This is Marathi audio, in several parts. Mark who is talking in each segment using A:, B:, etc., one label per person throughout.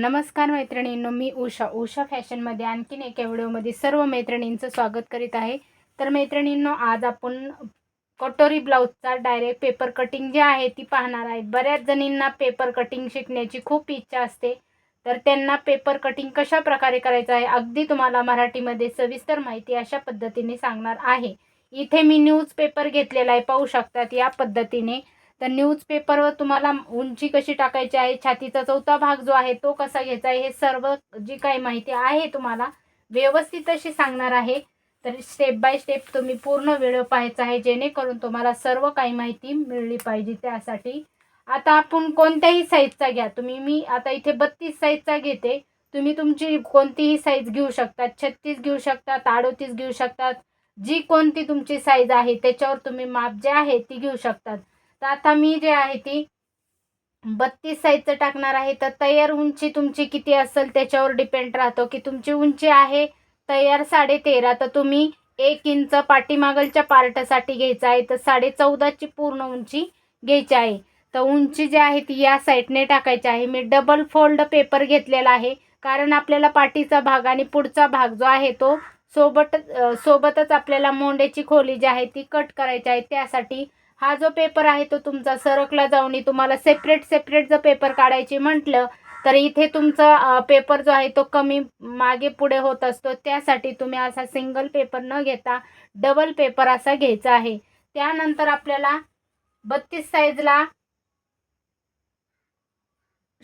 A: नमस्कार मैत्रिणींनो मी उषा. उषा फॅशनमध्ये आणखीन एका व्हिडिओमध्ये सर्व मैत्रिणींचं स्वागत करीत आहे. तर मैत्रिणींनो आज आपण कटोरी ब्लाऊजचा डायरेक्ट पेपर कटिंग जे आहे ती पाहणार आहेत बऱ्याच जणींना पेपर कटिंग शिकण्याची खूप इच्छा असते. तर त्यांना पेपर कटिंग कशा प्रकारे करायचं आहे अगदी तुम्हाला मराठीमध्ये सविस्तर माहिती अशा पद्धतीने सांगणार आहे. इथे मी न्यूज पेपर घेतलेला आहे पाहू शकतात या पद्धतीने. तर न्यूजपेपरवर तुम्हाला उंची कशी टाकायची आहे छातीचा चौथा भाग जो आहे तो कसा घ्यायचा आहे हे सर्व जी काही माहिती आहे तुम्हाला व्यवस्थित अशी सांगणार आहे. तर स्टेप बाय स्टेप तुम्ही पूर्ण व्हिडिओ पाहायचा आहे जेणेकरून तुम्हाला सर्व काही माहिती मिळली पाहिजे त्यासाठी. आता आपण कोणत्याही साईजचा घ्या. तुम्ही मी आता इथे बत्तीस साईजचा घेते. तुम्ही तुमची कोणतीही साईज घेऊ शकतात. छत्तीस घेऊ शकतात अडोतीस घेऊ शकतात. जी कोणती तुमची साईज आहे त्याच्यावर तुम्ही माप जे आहे ती घेऊ शकतात. तर आता मी जे आहे ती बत्तीस साईजचं टाकणार आहे. तर तयार उंची तुमची किती असेल त्याच्यावर डिपेंड राहतो की तुमची उंची आहे तयार साडे तेरा तर तुम्ही एक इंच पाठीमागलच्या पार्टसाठी घ्यायचं आहे. तर साडे चौदाची पूर्ण उंची घ्यायची आहे. तर उंची जी आहे ती या साईडने टाकायची आहे. मी डबल फोल्ड पेपर घेतलेला आहे. कारण आपल्याला पाठीचा भाग आणि पुढचा भाग जो आहे तो सोबत सोबतच आपल्याला मोंड्याची खोली जी आहे ती कट करायची आहे. त्यासाठी हा जो पेपर आहे तो तुमचा सरकला जाऊन तुम्हाला सेपरेट सेपरेट जर पेपर काढायची म्हटलं तर इथे तुमचा पेपर जो आहे तो कमी मागे पुढे होत असतो. त्यासाठी तुम्ही असा सिंगल पेपर न घेता डबल पेपर असा घ्यायचा आहे. त्यानंतर आपल्याला बत्तीस साईजला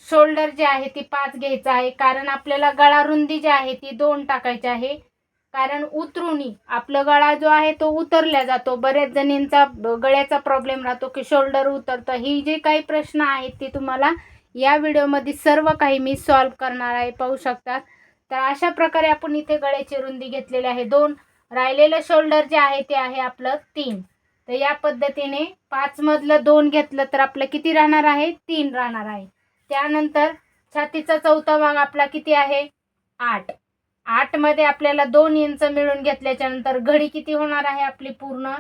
A: शोल्डर जे आहे ती पाच घ्यायचं आहे. कारण आपल्याला गळा रुंदी जी आहे ती दोन टाकायची आहे. कारण उतरुनी आपलं गळा जो आहे तो उतरल्या जातो. बऱ्याच जणींचा गळ्याचा प्रॉब्लेम राहतो की शोल्डर उतरतं. ही जे काही प्रश्न आहेत ते तुम्हाला या व्हिडिओमध्ये सर्व काही मी सॉल्व करणार आहे. पाहू शकतात. तर अशा प्रकारे आपण इथे गळ्याची रुंदी घेतलेली आहे. दोन राहिलेलं शोल्डर जे आहे ते आहे आपलं तीन. तर या पद्धतीने पाचमधलं दोन घेतलं तर आपलं किती राहणार आहे? तीन राहणार आहे. त्यानंतर छातीचा चौथा भाग आपला किती आहे? आठ. आठमध्ये आपल्याला दोन इंच मिळून घेतल्याच्या नंतर घडी किती होणार आहे आपली पूर्ण?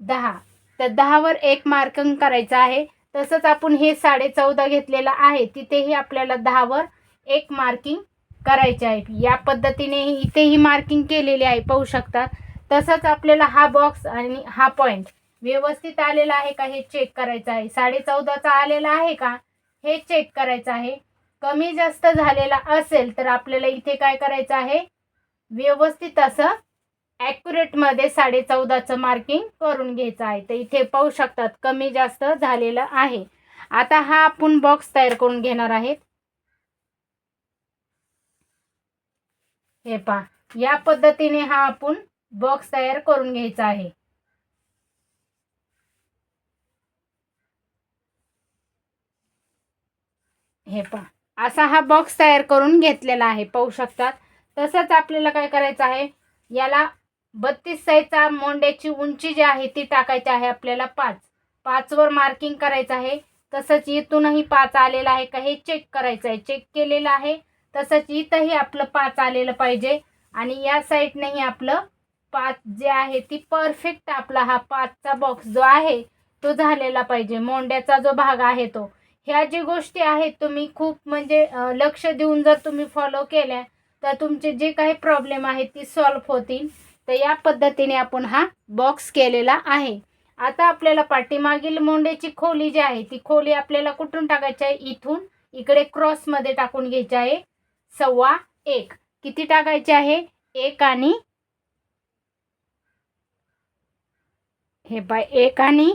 A: दहा. तर दहावर एक मार्किंग करायचं आहे. तसंच आपण हे साडे चौदा घेतलेलं आहे. तिथेही आपल्याला दहावर एक मार्किंग करायचे आहे. या पद्धतीने इथेही मार्किंग केलेली आहे. पाहू शकता. तसंच आपल्याला हा बॉक्स आणि हा पॉईंट व्यवस्थित आलेला आहे का हे चेक करायचं आहे. साडे चौदाचा आलेला आहे का? हे चेक करायचं आहे. कमी जास्त झालेला असेल तर आपल्याला इथे काय करायचं आहे? व्यवस्थित असं ॲक्युरेटमध्ये साडे चौदाचं मार्किंग करून घ्यायचं आहे. तर इथे पाहू शकतात कमी जास्त झालेलं आहे. आता हा आपण बॉक्स तयार करून घेणार आहेत हे पहा या पद्धतीने हा आपण बॉक्स तयार करून घ्यायचा आहे. हे पहा असा हा बॉक्स तयार करून घेतलेला आहे पाहू शकतात. तसंच आपल्याला काय करायचं आहे? याला बत्तीस साईजचा मोंड्याची उंची जी आहे ती टाकायची आहे आपल्याला पाच. पाचवर मार्किंग करायचं आहे. तसंच इथूनही पाच आलेलं आहे का हे चेक करायचं आहे. चेक केलेलं आहे. तसंच इथंही आपलं पाच आलेलं पाहिजे. आणि या साईडनेही आपलं पाच जे आहे ती परफेक्ट आपला हा पाचचा बॉक्स जो आहे तो झालेला पाहिजे. मोंड्याचा जो भाग आहे तो. ह्या जी गोष्टी आहेत तुम्ही खूप म्हणजे लक्ष देऊन जर तुम्ही फॉलो केल्या तर तुमचे जे काही प्रॉब्लेम आहेत ती सॉल्व्ह होतील. तर या पद्धतीने आपण हा बॉक्स केलेला आहे. आता आपल्याला पाठीमागील मोंड्याची खोली जी आहे ती खोली आपल्याला कुठून टाकायची आहे? इथून इकडे क्रॉसमध्ये टाकून घ्यायची आहे. सव्वा एक. किती टाकायचे आहे? एक आणि हे पाय एक आणि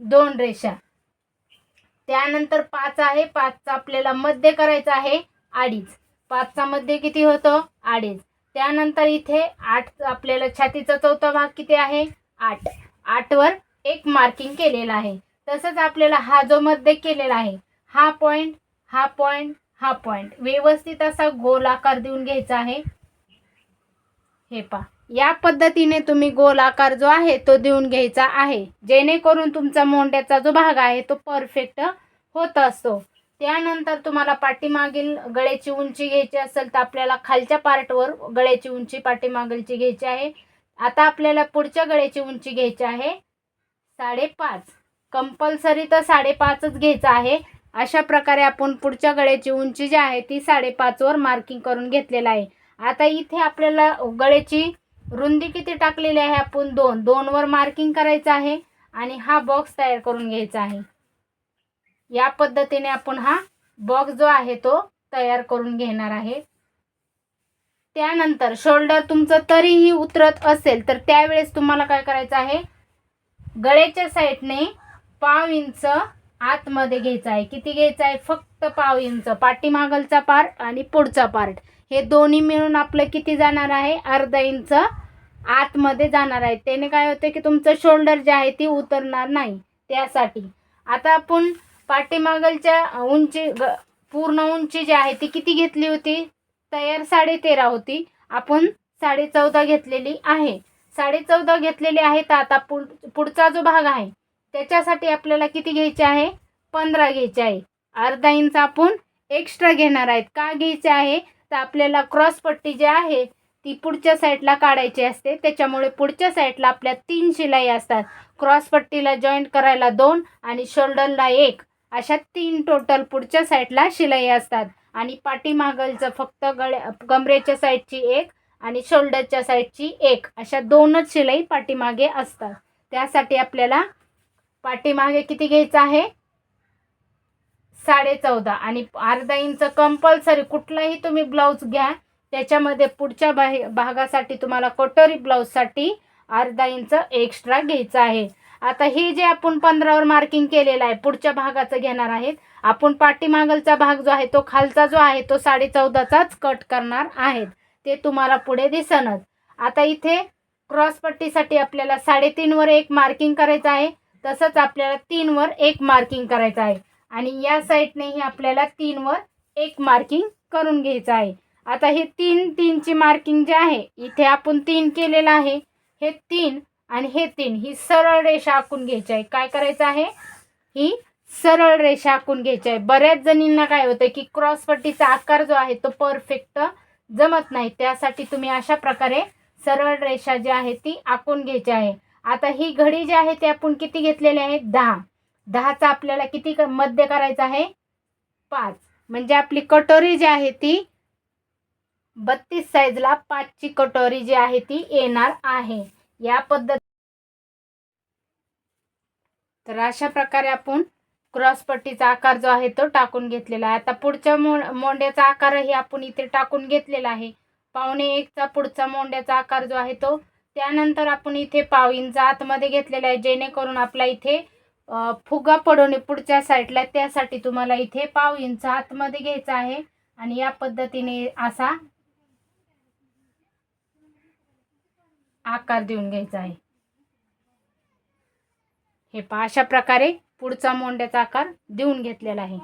A: दोन रेषा. त्यानंतर पाच आहे. पाचचा आपल्याला मध्य करायचं आहे अडीच. पाचचा मध्य किती होतं? अडीच. त्यानंतर इथे आठ आपल्याला छातीचा चौथा भाग किती आहे? आठ. आठवर एक मार्किंग केलेलं आहे. तसंच आपल्याला हा जो मध्य केलेला आहे हा पॉईंट हा पॉईंट हा पॉईंट व्यवस्थित असा गोल आकार देऊन घ्यायचा आहे. हे पा या पद्धतीने तुम्ही गोल आकार जो आहे तो देऊन घ्यायचा आहे. जेणेकरून तुमचा मोंड्याचा जो भाग आहे तो परफेक्ट होत असतो. त्यानंतर तुम्हाला पाठीमागील गळ्याची उंची घ्यायची असेल तर आपल्याला खालच्या पार्टवर गळ्याची उंची पाठीमागलची घ्यायची आहे. आता आपल्याला पुढच्या गळ्याची उंची घ्यायची आहे. साडेपाच. कंपल्सरी तर साडेपाचच घ्यायचं आहे. अशा प्रकारे आपण पुढच्या गळ्याची उंची जी आहे ती साडेपाचवर मार्किंग करून घेतलेलं आहे. आता इथे आपल्याला गळ्याची रुंदी किती टाकलेली आहे आपण दोन. दोनवर मार्किंग करायचं आहे आणि हा बॉक्स तयार करून घ्यायचा आहे. या पद्धतीने आपण हा बॉक्स जो आहे तो तयार करून घेणार आहे. त्यानंतर शोल्डर तुमचं तरीही उतरत असेल तर त्यावेळेस तुम्हाला काय करायचं आहे? गळ्याच्या साईडने पाव इंच आतमध्ये घ्यायचं आहे. किती घ्यायचं आहे? फक्त पाव इंच. पाठीमागलचा पार्ट आणि पुढचा पार्ट हे दोन्ही मिळून आपलं किती जाणार आहे? अर्धा इंच आतमध्ये जाणार आहे. त्याने काय होते की तुमचं शोल्डर जे आहे ती उतरणार नाही. त्यासाठी. आता आपण पाठीमागलच्या उंची पूर्ण उंची जी आहे ती किती घेतली होती? तयार साडे तेरा होती. आपण साडे चौदा घेतलेली आहे. साडे चौदा घेतलेली आहे तर आता पुढ पुढचा जो भाग आहे त्याच्यासाठी आपल्याला किती घ्यायचे आहे? पंधरा घ्यायचे आहे. अर्धा इंच आपण एक्स्ट्रा घेणार आहेत. का घ्यायचे आहे? तर आपल्याला क्रॉस पट्टी जी आहे ती पुढच्या साईडला काढायची असते. त्याच्यामुळे पुढच्या साईडला आपल्या तीन शिलाई असतात. क्रॉस पट्टीला जॉईंट करायला दोन आणि शोल्डरला एक. अशा तीन टोटल पुढच्या साईडला शिलाई असतात. आणि पाठीमागलचं फक्त गळ्या कमरेच्या साईडची एक आणि शोल्डरच्या साईडची एक. अशा दोनच शिलाई पाठीमागे असतात. त्यासाठी आपल्याला पाठीमागे किती घ्यायचं आहे? साडे चौदा आणि अर्धा इंच कंपल्सरी कुठलाही तुम्ही ब्लाऊज घ्या त्याच्यामध्ये पुढच्या बाहे भागासाठी तुम्हाला कटोरी ब्लाऊजसाठी अर्धा इंच एक्स्ट्रा घ्यायचं आहे. आता हे जे आपण पंधरावर मार्किंग केलेलं आहे पुढच्या भागाचं घेणार आहेत आपण पाठीमागलचा भाग जो आहे तो खालचा जो आहे तो साडे चौदाचाच कट करणार आहेत. ते तुम्हाला पुढे दिसनच आता इथे क्रॉसपट्टीसाठी आपल्याला साडेतीनवर एक मार्किंग करायचं आहे तसंच आपल्याला तीनवर एक मार्किंग करायचं आहे. आणि या साईडनेही आपल्याला तीनवर एक मार्किंग करून घ्यायचं आहे. आता हे तीन तीनची मार्किंग जे आहे इथे आपण तीन केलेलं आहे. हे तीन आणि हे तीन ही सरळ रेषा आखून घ्यायची आहे. काय करायचं आहे? ही सरळ रेषा आखून घ्यायची आहे. बऱ्याच जणींना काय होतं की क्रॉसपट्टीचा आकार जो आहे तो परफेक्ट जमत नाही. त्यासाठी तुम्ही अशा प्रकारे सरळ रेषा जी आहे ती आखून घ्यायची आहे. आता ही घडी जी आहे ती आपण किती घेतलेली आहे? दहा. दहाचा आपल्याला किती क- मध्य करायचं आहे? पाच. म्हणजे आपली कटोरी जी आहे ती बत्तीस साईजला पाचची कटोरी जी आहे ती येणार आहे. या पद्धत तर अशा प्रकारे आपण क्रॉस पट्टीचा आकार जो आहे तो टाकून घेतलेला आहे. आता पुढच्या मो मोंड्याचा आकारही आपण इथे टाकून घेतलेला आहे. पावणे एकचा पुढचा मोंड्याचा आकार जो आहे तो त्यानंतर आपण इथे पाव इंच आतमध्ये घेतलेला आहे जेणेकरून आपला इथे फुगा पडवणे पुढच्या साईडला त्यासाठी तुम्हाला इथे पाव इंच आतमध्ये घ्यायचा आहे. आणि या पद्धतीने असा आकार देऊन घ्यायचा आहे. हे पहा अशा प्रकारे पुढचा मोंड्याचा आकार देऊन घेतलेला आहे.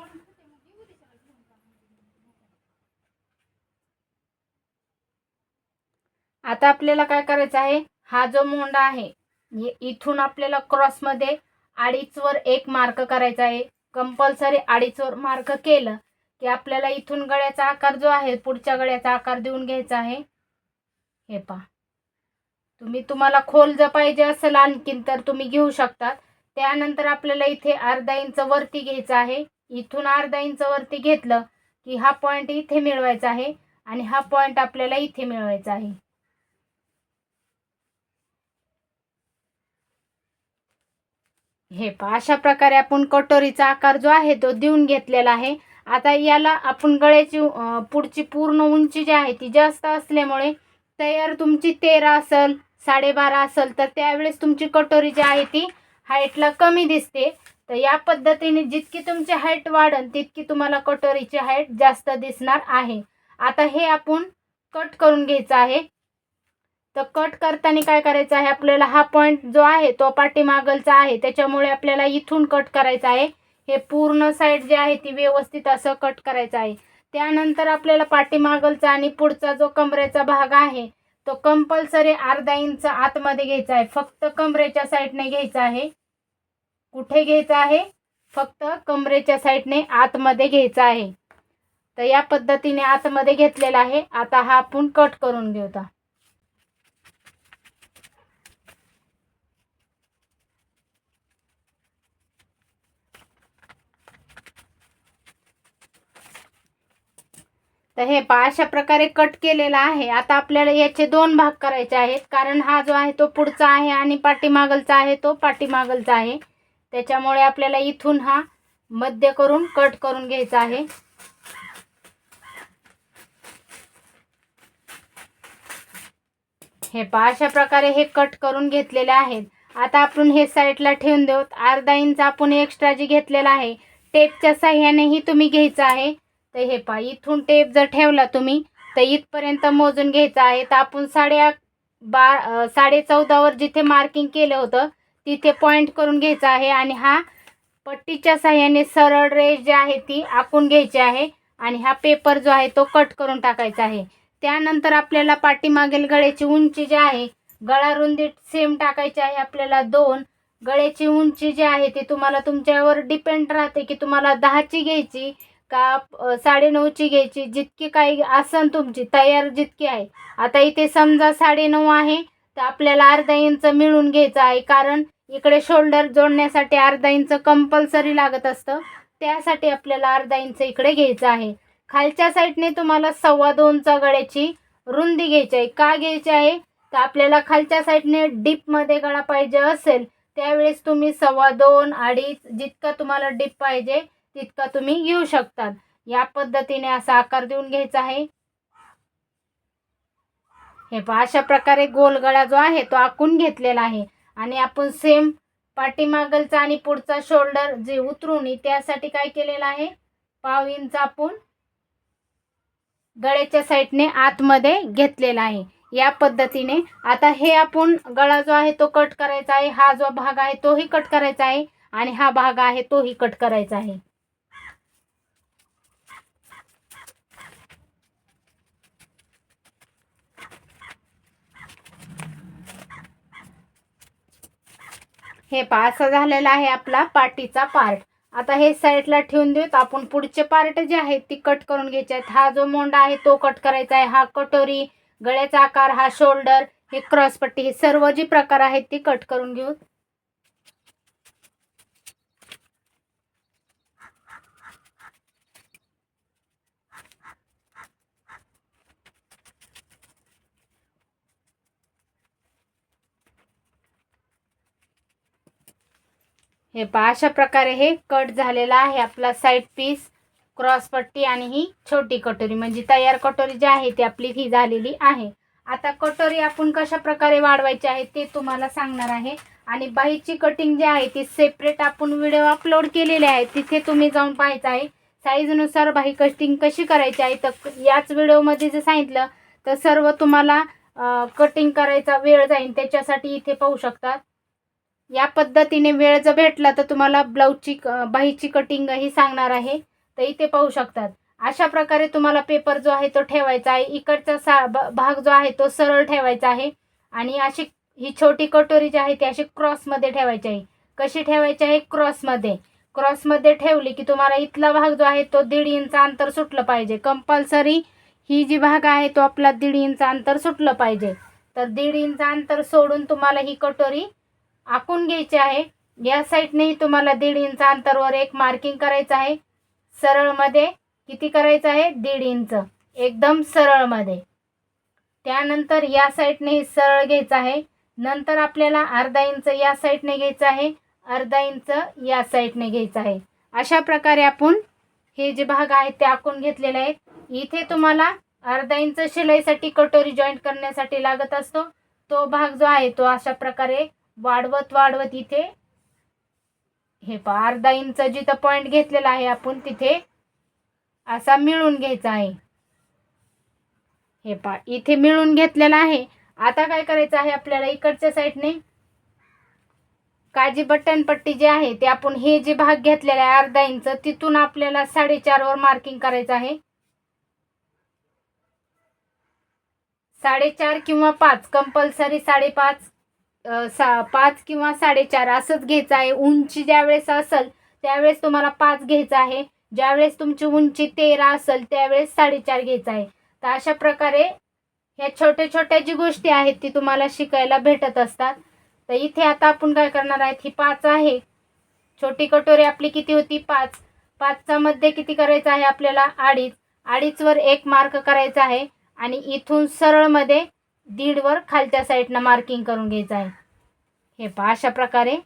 A: आता आपल्याला काय करायचं आहे? हा जो मोंडा आहे इथून आपल्याला क्रॉसमध्ये अडीचवर एक मार्क करायचा आहे. कंपल्सरी अडीचवर मार्क केलं की आपल्याला इथून गळ्याचा आकार जो आहे पुढच्या गळ्याचा आकार देऊन घ्यायचा आहे. हे पहा. तुम्ही तुम्हाला खोल जर पाहिजे असेल आणखीन तर तुम्ही घेऊ शकतात त्यानंतर आपल्याला इथे अर्धा इंच वरती घ्यायचं आहे. इथून अर्धा इंच वरती घेतलं की हा पॉईंट इथे मिळवायचा आहे आणि हा पॉईंट आपल्याला इथे मिळवायचा आहे. हे पहा अशा प्रकारे आपण कटोरीचा आकार जो आहे तो देऊन घेतलेला आहे. आता याला आपण गळ्याची पुढची पूर्ण उंची जी आहे ती जास्त असल्यामुळे तयार तुमची तेरा असेल साडेबारा असेल तर त्यावेळेस तुमची कटोरी जी आहे ती हाईटला कमी दिसते. तर या पद्धतीने जितकी तुमची हाईट वाढन तितकी तुम्हाला कटोरीची हाईट जास्त दिसणार आहे. आता हे आपण कट करून घ्यायचं आहे. तर कट करताना काय करायचं आहे? आपल्याला हा पॉईंट जो आहे तो पाठीमागलचा आहे. त्याच्यामुळे आपल्याला इथून कट करायचा आहे. हे पूर्ण साईड जे आहे ती व्यवस्थित असं कट करायचं आहे. त्यानंतर आपल्याला पाठीमागलचा आणि पुढचा जो कमरेचा भाग आहे तो कंपल्सरी अर्धा इंच आतमध्ये घ्यायचा आहे. फक्त कमरेच्या साईडने घ्यायचा आहे. कुठे घ्यायचा आहे? फक्त कमरेच्या साईडने आतमध्ये घ्यायचा आहे. तर या पद्धतीने आतमध्ये घेतलेला आहे. आता हा आपण कट करून घेऊ तर हे पहा अशा प्रकारे कट केलेला आहे. आता आपल्याला याचे दोन भाग करायचे आहेत. कारण हा जो आहे तो पुढचा आहे आणि पाठीमागलचा आहे तो पाठीमागलचा आहे. त्याच्यामुळे आपल्याला इथून हा मध्य करून कट करून घ्यायचा आहे. हे पहा अशा प्रकारे हे कट करून घेतलेले आहेत. आता आपण हे साईडला ठेवून देऊत अर्धा इंच आपण एक्स्ट्रा जी घेतलेला आहे टेपच्या साह्यानेही तुम्ही घ्यायचं आहे. तर हे पहा इथून टेप जर ठेवला तुम्ही तर इथपर्यंत मोजून घ्यायचं आहे. तर आपण साडे बा साडे चौदावर जिथे मार्किंग केलं होतं तिथे पॉईंट करून घ्यायचं आहे. आणि हा पट्टीच्या साह्याने सरळ रेष जी आहे ती आखून घ्यायची आहे. आणि हा पेपर जो आहे तो कट करून टाकायचा आहे. त्यानंतर आपल्याला पाठीमागील गळ्याची उंची जी आहे गळा रुंदी सेम टाकायची आहे आपल्याला दोन. गळ्याची उंची जी आहे ती तुम्हाला तुमच्यावर डिपेंड राहते की तुम्हाला दहाची घ्यायची का साडेनऊची घ्यायची? जितकी काही आसन तुमची तयार जितकी आहे. आता इथे समजा साडेनऊ आहे तर आपल्याला अर्धा इंच मिळून घ्यायचं आहे कारण इकडे शोल्डर जोडण्यासाठी अर्धा इंच कंपल्सरी लागत असतं. त्यासाठी आपल्याला अर्धा इंच इकडे घ्यायचं आहे. खालच्या साईडने तुम्हाला सव्वा दोनचा गळ्याची रुंदी घ्यायची आहे. का घ्यायची आहे? तर आपल्याला खालच्या साईडने डीपमध्ये गळा पाहिजे असेल त्यावेळेस तुम्ही सव्वा दोन अडीच जितका तुम्हाला डीप पाहिजे तितका तुम्ही घेऊ शकतात. या पद्धतीने असा आकार देऊन घ्यायचा आहे. हे पहा अशा प्रकारे गोल गळा जो आहे तो आखून घेतलेला आहे. आणि आपण सेम पाठीमागलचा आणि पुढचा शोल्डर जे उतरून त्यासाठी काय केलेलं आहे? पाव इंच आपण गळ्याच्या साईडने आतमध्ये घेतलेला आहे. या पद्धतीने आता हे आपण गळा जो आहे तो कट करायचा आहे. हा जो भाग आहे तोही कट करायचा आहे. आणि हा भाग आहे तोही कट करायचा आहे. हे पहा असा झालेला आहे आपला पाटीचा पार्ट आता हे साईडला ठेवून देऊत. आपण पुढचे पार्ट जे आहेत ती कट करून घ्यायचे आहेत. हा जो मोंडा आहे तो कट करायचा आहे. हा कटोरी गळ्याचा आकार हा शोल्डर हे क्रॉस पट्टी हे सर्व जे प्रकार आहेत ते कट करून घेऊ हे पहा अशा प्रकारे हे कट झालेला आहे आपला साईड पीस क्रॉस पट्टी आणि ही छोटी कटोरी. म्हणजे तयार कटोरी जी आहे ती आपली ही झालेली आहे. आता कटोरी आपण कशा प्रकारे वाढवायची आहे ते तुम्हाला सांगणार आहे. आणि बाहीची कटिंग जी आहे ती सेपरेट आपण व्हिडिओ अपलोड केलेले आहे. तिथे तुम्ही जाऊन पाहायचं आहे. साईजनुसार बाही कटिंग कशी करायची आहे तर याच व्हिडिओमध्ये जे सांगितलं तर सर्व तुम्हाला कटिंग करायचा वेळ जाईल. त्याच्यासाठी इथे पाहू शकतात. या पद्धतीने वेळ जर भेटला तर तुम्हाला ब्लाऊजची बाहीची कटिंग ही सांगणार आहे. तर इथे पाहू शकतात. अशा प्रकारे तुम्हाला पेपर जो आहे तो ठेवायचा आहे. इकडचा सा ब- भाग जो आहे तो सरळ ठेवायचा आहे. आणि अशी ही छोटी कटोरी जी आहे ती अशी क्रॉसमध्ये ठेवायची आहे. कशी ठेवायची आहे? क्रॉसमध्ये क्रॉसमध्ये ठेवली की तुम्हाला इथला भाग जो आहे तो दीड इंच अंतर सुटलं पाहिजे. कंपल्सरी ही जी भाग आहे तो आपला दीड इंच अंतर सुटलं पाहिजे. तर दीड इंच अंतर सोडून तुम्हाला ही कटोरी आखून घ्यायची आहे. या साईडनेही तुम्हाला दीड इंच अंतरवर एक मार्किंग करायचं आहे. सरळमध्ये किती करायचं आहे? दीड इंच. एकदम सरळमध्ये. त्यानंतर या साईडनेही सरळ घ्यायचं आहे. नंतर आपल्याला अर्धा इंच या साईडने घ्यायचं आहे. अर्धा इंच या साईडने घ्यायचं आहे. अशा प्रकारे आपण हे जे भाग आहेत ते आखून घेतलेले आहेत. इथे तुम्हाला अर्धा इंच शिलाईसाठी कटोरी जॉईंट करण्यासाठी लागत असतो. तो भाग जो आहे तो अशा प्रकारे वाढवत वाढवत इथे हे पहा अर्धा इंच जिथं पॉईंट घेतलेला आहे आपण तिथे असा मिळून घ्यायचा आहे. हे पहा इथे मिळून घेतलेला आहे. आता काय करायचं आहे आपल्याला इकडच्या साईडने? काजी बटन पट्टी जी आहे ते आपण हे जे भाग घेतलेला आहे अर्धा इंच तिथून आपल्याला साडेचार वर मार्किंग करायचं आहे. साडेचार किंवा पाच कंपल्सरी साडेपाच. सा पाच किंवा साडेचार असंच घ्यायचं आहे. उंची ज्यावेळेस असेल त्यावेळेस तुम्हाला पाच घ्यायचं आहे. ज्यावेळेस तुमची उंची तेरा असेल त्यावेळेस साडेचार घ्यायचं आहे. तर अशा प्रकारे ह्या छोट्या छोट्या जी गोष्टी आहेत ती तुम्हाला शिकायला भेटत असतात. तर इथे आता आपण काय करणार आहेत ही पाच आहे. छोटी कटोरी आपली किती होती? पाच. पाचचा मध्ये किती करायचं आहे आपल्याला? अडीच. अडीचवर एक मार्क करायचा आहे. आणि इथून सरळमध्ये दीडवर खालच्या साईडनं मार्किंग करून घ्यायचं आहे. हे पहा अशा प्रकारे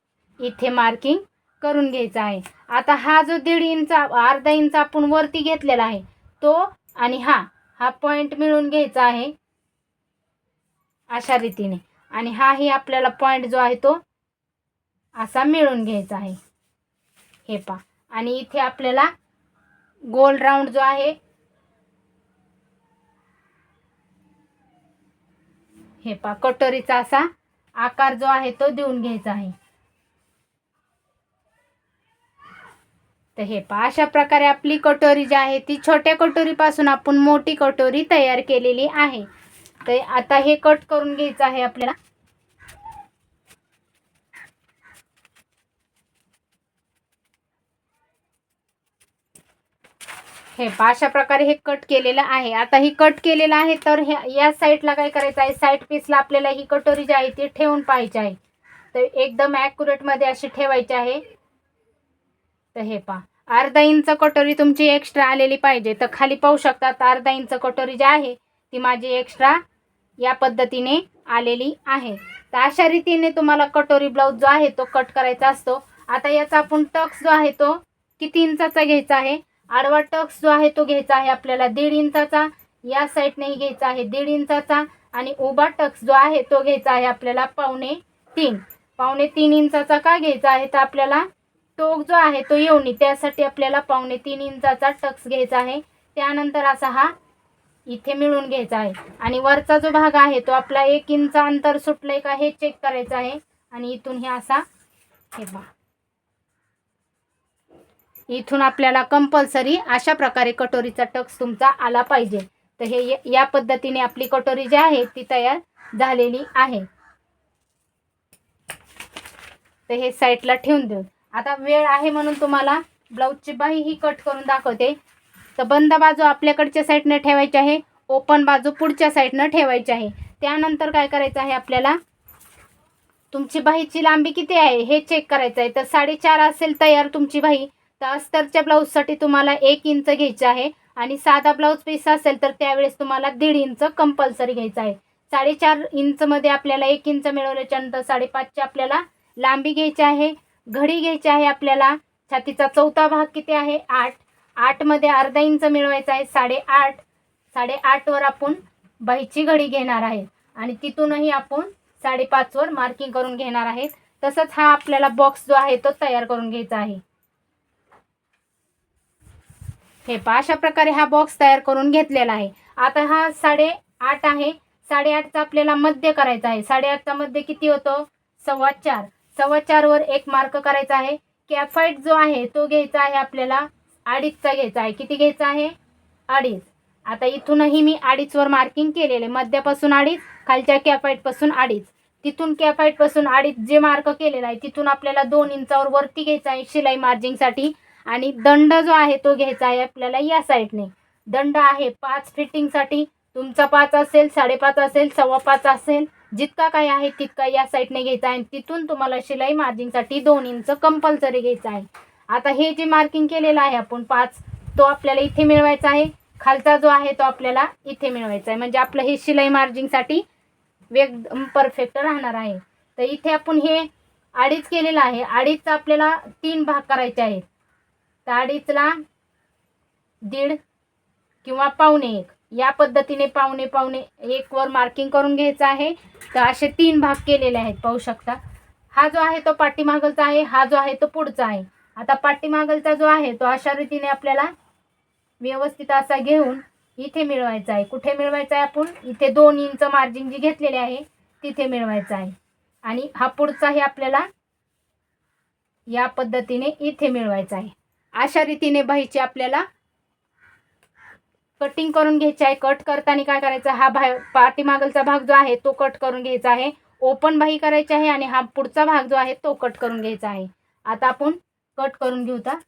A: इथे मार्किंग करून घ्यायचं आहे. आता हा जो दीड इंच अर्धा इंच आपण वरती घेतलेला आहे तो आणि हा हा पॉईंट मिळून घ्यायचा आहे. अशा रीतीने. आणि हाही आपल्याला पॉईंट जो आहे तो असा मिळून घ्यायचा आहे. हे पा आणि इथे आपल्याला गोल राऊंड जो आहे हे पा कटोरीचा असा आकार जो आहे तो देऊन घ्यायचा आहे. तर हे पहा अशा प्रकारे आपली कटोरी जी आहे ती छोट्या कटोरीपासून आपण मोठी कटोरी तयार केलेली आहे. तर आता हे कट करून घ्यायचं आहे आपल्याला. हे पहा अशा प्रकारे हे कट केलेलं आहे. आता ही कट केलेलं आहे तर ह्या या साईडला काय करायचं आहे? साईड पीसला आपल्याला ही कटोरी जी आहे ती ठेवून पाहायची आहे. तर एकदम ॲक्युरेटमध्ये अशी ठेवायची आहे. तर हे पहा अर्धा इंच कटोरी तुमची एक्स्ट्रा आलेली पाहिजे. तर खाली पाहू शकतात अर्धा इंच कटोरी जी आहे ती माझी एक्स्ट्रा या पद्धतीने आलेली आहे. तर अशा रीतीने तुम्हाला कटोरी ब्लाऊज जो आहे तो कट करायचा असतो. आता याचा आपण टक्स जो आहे तो किती इंचाचा घ्यायचा आहे? आडवा टक्स जो आहे तो घ्यायचा आहे आपल्याला दीड इंचाचा या साईडनेही घ्यायचा आहे दीड इंचाचा आणि उभा टक्स जो आहे तो घ्यायचा आहे आपल्याला पावणे तीन. पावणे तीन इंचाचा का घ्यायचा आहे? तर आपल्याला टोक जो आहे तो येऊनी त्यासाठी आपल्याला पावणे तीन इंचाचा टक्स घ्यायचा आहे. त्यानंतर असा हा इथे मिळून घ्यायचा आहे. आणि वरचा जो भाग आहे तो आपला एक इंच अंतर सुटलंय का हे चेक करायचं आहे. आणि इथून हे असा हे बा इथून आपल्याला कंपल्सरी अशा प्रकारे कटोरीचा टक्स तुमचा आला पाहिजे. तर हे या- या पद्धतीने आपली कटोरी जी आहे ती तयार झालेली आहे. तर हे साईडला ठेवून देऊ. आता वेळ आहे म्हणून तुम्हाला ब्लाऊजची बाही ही कट करून दाखवते. तर बंद बाजू आपल्याकडच्या साईडनं ठेवायची आहे ओपन बाजू पुढच्या साईडनं ठेवायची आहे. त्यानंतर काय करायचं आहे आपल्याला? तुमची बाहीची लांबी किती आहे हे चेक करायचं आहे. तर साडेचार असेल तयार तुमची बाही तर अस्तरच्या ब्लाऊजसाठी तुम्हाला एक इंच घ्यायचं आहे आणि साधा ब्लाऊज पीस असेल तर त्यावेळेस तुम्हाला दीड इंच कंपल्सरी घ्यायचं आहे. साडेचार इंचमध्ये आपल्याला एक इंच मिळवल्याच्या नंतर साडेपाचची आपल्याला लांबी घ्यायची आहे. घडी घ्यायची आहे आपल्याला. छातीचा चौथा भाग किती आहे? आठ. आठमध्ये अर्धा इंच मिळवायचा आहे. साडेआठ. साडेआठवर आपण बाईची घडी घेणार आहे. आणि तिथूनही आपण साडेपाचवर मार्किंग करून घेणार आहेत तसंच हा आपल्याला बॉक्स जो आहे तो तयार करून घ्यायचा आहे. हे पहा अशा प्रकारे हा बॉक्स तयार करून घेतलेला आहे. आता हा साडे आठ आहे. साडेआठचा आपल्याला मध्य करायचा आहे. साडेआठचा मध्य किती होतो? सव्वा चार. सव्वा चारवर एक मार्क करायचा आहे. कॅफाईट जो आहे तो घ्यायचा आहे आपल्याला अडीचचा घ्यायचा आहे. किती घ्यायचा आहे? अडीच. आता इथूनही मी अडीचवर मार्किंग केलेले. मध्यापासून अडीच खालच्या कॅफाईटपासून अडीच. तिथून कॅफाईटपासून अडीच जे मार्क केलेला आहे तिथून आपल्याला दोन इंचावर वरती घ्यायचा आहे. शिलाई मार्जिंगसाठी आणि दंड जो आहे तो घ्यायचा आहे आपल्याला या साईडने. दंड आहे पाच फिटिंगसाठी. तुमचा पाच असेल साडेपाच असेल सव्वा पाच असेल जितका काय आहे तितका या साईडने घ्यायचा आहे. आणि तिथून तुम्हाला शिलाई मार्जिंगसाठी दोन इंच कंपल्सरी घ्यायचं आहे. आता हे जे मार्किंग केलेलं आहे आपण पाच तो आपल्याला इथे मिळवायचा आहे. खालचा जो आहे तो आपल्याला इथे मिळवायचा आहे. म्हणजे आपलं हे शिलाई मार्जिंगसाठी वेग परफेक्ट राहणार आहे. तर इथे आपण हे अडीच केलेलं आहे. अडीचचा आपल्याला तीन भाग करायचे आहेत. ताडीचला दीड किंवा पावणे एक. या पद्धतीने पावणे पावणे एक वर मार्किंग करून घ्यायचं आहे. तर असे तीन भाग केलेले आहेत पाहू शकता. हा जो आहे तो पाठीमागलचा आहे हा जो आहे तो पुढचा आहे. आता पाठीमागलचा जो आहे तो अशा रीतीने आपल्याला व्यवस्थित असा घेऊन इथे मिळवायचा आहे. कुठे मिळवायचा आहे आपण? इथे दोन इंच मार्जिन जी घेतलेली आहे तिथे मिळवायचा आहे. आणि हा पुढचाही आपल्याला या पद्धतीने इथे मिळवायचा आहे. अशा रीतीने बाहीची आपल्याला कटिंग करून घ्यायची आहे. कट करताना काय करायचं? हा भा पाठीमागलचा भाग जो आहे तो कट करून घ्यायचा आहे. ओपन बाही करायची आहे आणि हा पुढचा भाग जो आहे तो कट करून घ्यायचा आहे. आता आपण कट करून घेऊ आता.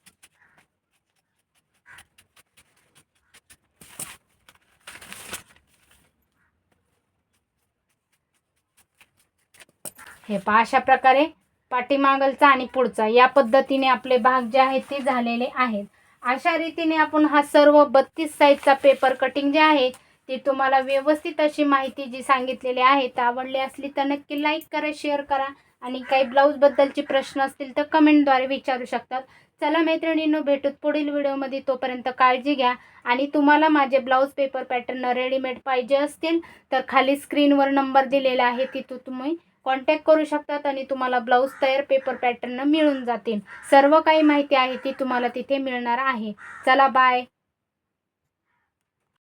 A: हे पहा अशा प्रकारे पाठीमागलचा आणि पुढचा. या पद्धतीने आपले भाग जे आहेत ते झालेले आहेत. अशा रीतीने आपण हा सर्व बत्तीस साईजचा पेपर कटिंग जे आहे ते तुम्हाला व्यवस्थित अशी माहिती जी सांगितलेली आहे ती आवडली असली तर नक्की लाईक करा शेअर करा आणि काही ब्लाऊजबद्दलचे प्रश्न असतील तर कमेंटद्वारे विचारू शकतात. चला मैत्रिणींनो भेटूत पुढील व्हिडिओमध्ये. तोपर्यंत काळजी घ्या आणि तुम्हाला माझे ब्लाऊज पेपर पॅटर्न रेडीमेड पाहिजे असतील तर खाली स्क्रीनवर नंबर दिलेला आहे तिथून तुम्ही कॉन्टॅक्ट करू शकतात आणि तुम्हाला ब्लाऊज तयार पेपर पॅटर्न मिळून जातील. सर्व काही माहिती आहे ती तुम्हाला तिथे मिळणार आहे. चला बाय